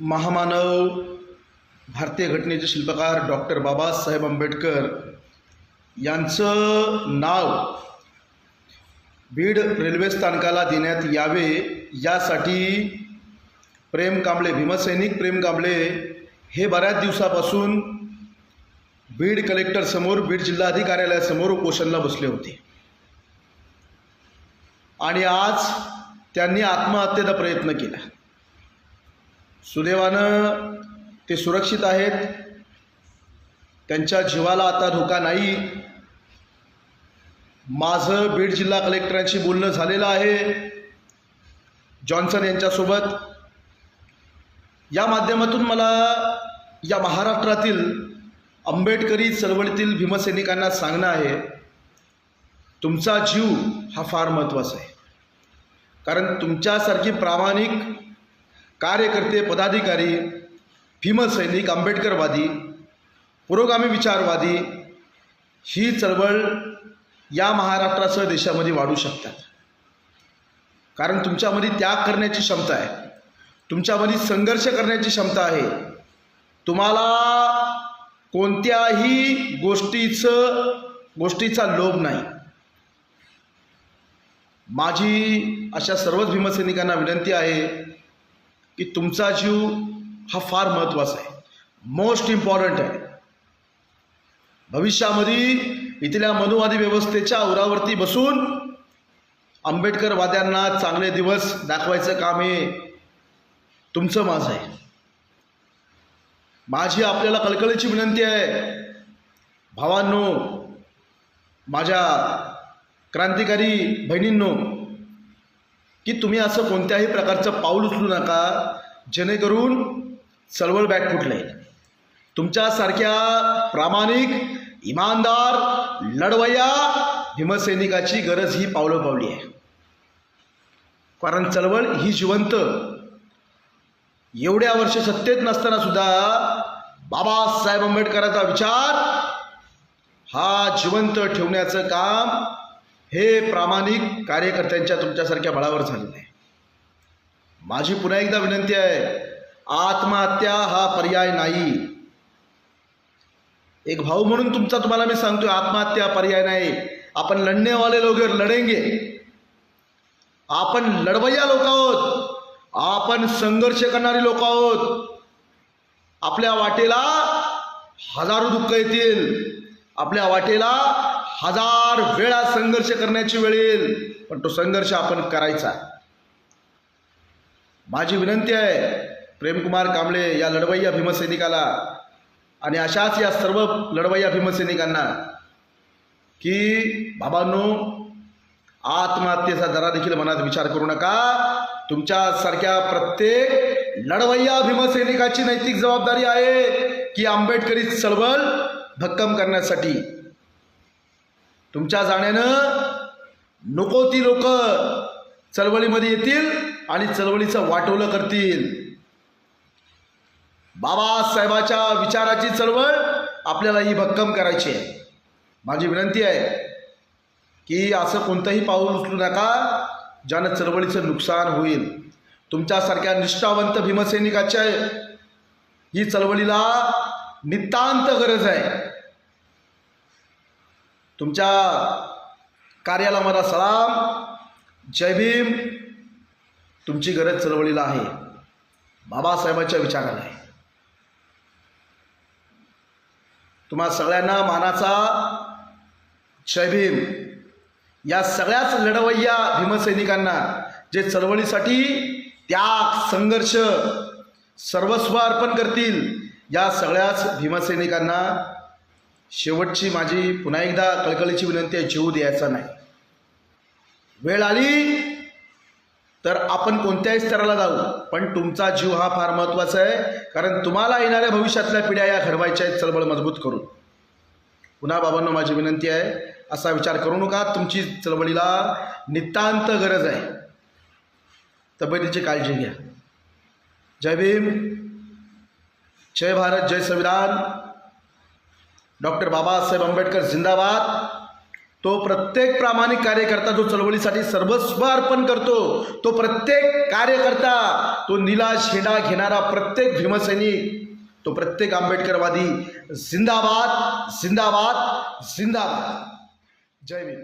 महामानव भारतीय घटनेचे शिल्पकार डॉक्टर बाबासाहेब आंबेडकर यांचं नाव बीड रेल्वे स्थानकाला देण्यात यावे यासाठी प्रेम कांबळे भीमसैनिक प्रेम कांबळे हे बऱ्याच दिवसापासून बीड कलेक्टरसमोर बीड जिल्हाधिकार्यालयासमोर उपोषणला बसले होते. आणि आज त्यांनी आत्महत्येचा प्रयत्न केला. सुदैवानं ते सुरक्षित आहेत. त्यांच्या जीवाला आता धोका नाही. माझं बीड जिल्हा कलेक्टरांशी बोलणं झालेलं आहे. जॉन्सन यांच्यासोबत. या माध्यमातून मला या महाराष्ट्रातील आंबेडकरी चळवळीतील भीमसैनिकांना सांगणं आहे. तुमचा जीव हा फार महत्त्वाचा आहे. कारण तुमच्यासारखी प्रामाणिक कार्यकर्ते पदाधिकारी भीमसैनिक आंबेडकरवादी पुरोगामी विचारवादी ही चळवळ या महाराष्ट्रासह देशामध्ये वाढू शकतात. कारण तुमच्यामध्ये त्याग करण्याची क्षमता आहे. तुमच्यामध्ये संघर्ष करण्याची क्षमता आहे. तुम्हाला कोणत्याही गोष्टीचं गोष्टीचा लोभ नाही. माझी अशा सर्वच भीमसैनिकांना विनंती आहे की तुमचा जीव हा फार महत्त्वाचा आहे. मोस्ट इम्पॉर्टंट आहे. भविष्यामध्ये इथल्या मनुवादी व्यवस्थेच्या उरावरती बसून आंबेडकरवाद्यांना चांगले दिवस दाखवायचं काम हे तुमचं माझं आहे. माझी आपल्याला कळकळीची विनंती आहे. भावांनो माझ्या क्रांतिकारी बहिणींनो की तुम्ही असं कोणत्याही प्रकारचं पाऊल उचलू नका जेणेकरून चळवळ बॅग फुटले. तुमच्यासारख्या प्रामाणिक इमानदार लढवया भीमसैनिकाची गरज ही पावलं पावली आहे. कारण चळवळ ही जिवंत. एवढ्या वर्ष सत्तेत नसताना सुद्धा बाबासाहेब आंबेडकरांचा विचार हा जिवंत ठेवण्याचं काम हे प्रामाणिक कार्यकर्त्यांच्या तुमच्यासारख्या बळावर झालेलं आहे माझी पुन्हा एकदा विनंती आहे आत्महत्या हा पर्याय नाही. एक भाऊ म्हणून तुमचा तुम्हाला मी सांगतोय आत्महत्या पर्याय नाही. आपण लढणेवाले लोक लढेंगे. आपण लढवय्या लोक आहोत. आपण संघर्ष करणारी लोक आहोत. आपल्या वाटेला हजारो दुःख येतील. आपल्या वाटेला हजार वेळा संघर्ष करण्याची वेळ येईल पण तो संघर्ष आपण करायचा माझी विनंती आहे प्रेमकुमार कांबळे या लढवय्या भीमसैनिकाला आणि अशाच या सर्व लढवय्या भीमसैनिकांना की बाबांनो आत्महत्येचा जरा देखील मनात विचार करू नका. तुमच्यासारख्या प्रत्येक लढवय्या भीमसैनिकाची नैतिक जबाबदारी आहे की आंबेडकरी चळवळ भक्कम करण्यासाठी तुमच्या जाण्यानं नको ती लोक चळवळीमध्ये येतील आणि चळवळीचं वाटोलं करतील. बाबासाहेबाच्या विचाराची चळवळ आपल्याला ही भक्कम करायची आहे. माझी विनंती आहे की असं कोणतंही पाऊल उचलू नका ज्यानं चळवळीचं नुकसान होईल. तुमच्यासारख्या निष्ठावंत भीमसैनिकाच्या ही चळवळीला नितांत गरज आहे. तुमच्या कार्याला मला सलाम. जय भीम. तुमची गरज चळवळीला आहे. बाबासाहेबांच्या विचाराला आहे तुम्हा सगळ्यांना मानाचा जय भीम. या सगळ्याच लढवय्या भीमसैनिकांना जे चळवळीसाठी त्याग संघर्ष सर्वस्व अर्पण करतील या सगळ्याच भीमसैनिकांना शेवटची माझी पुन्हा एकदा कळकळीची विनंती आहे जीव द्यायचा नाही. वेळ आली तर आपण कोणत्याही स्तराला जाऊ. पण तुमचा जीव हा फार महत्त्वाचा आहे कारण तुम्हाला येणाऱ्या भविष्यातल्या पिढ्या या घडवायच्या आहेत चळवळ मजबूत करून. पुन्हा बाबांना माझी विनंती आहे असा विचार करू नका. तुमची चळवळीला नितांत गरज आहे. तब्येतीची काळजी घ्या. जय भीम. जय भारत जय संविधान. डॉक्टर बाबासाहेब आंबेडकर जिंदाबाद. तो प्रत्येक प्रामाणिक कार्यकर्ता जो चळवळीसाठी सर्वस्व अर्पण करतो तो प्रत्येक कार्यकर्ता तो निला शेडा घेणारा प्रत्येक भीमसैनिक तो प्रत्येक आंबेडकरवादी जिंदाबाद जिंदाबाद जिंदाबाद. जय भीम.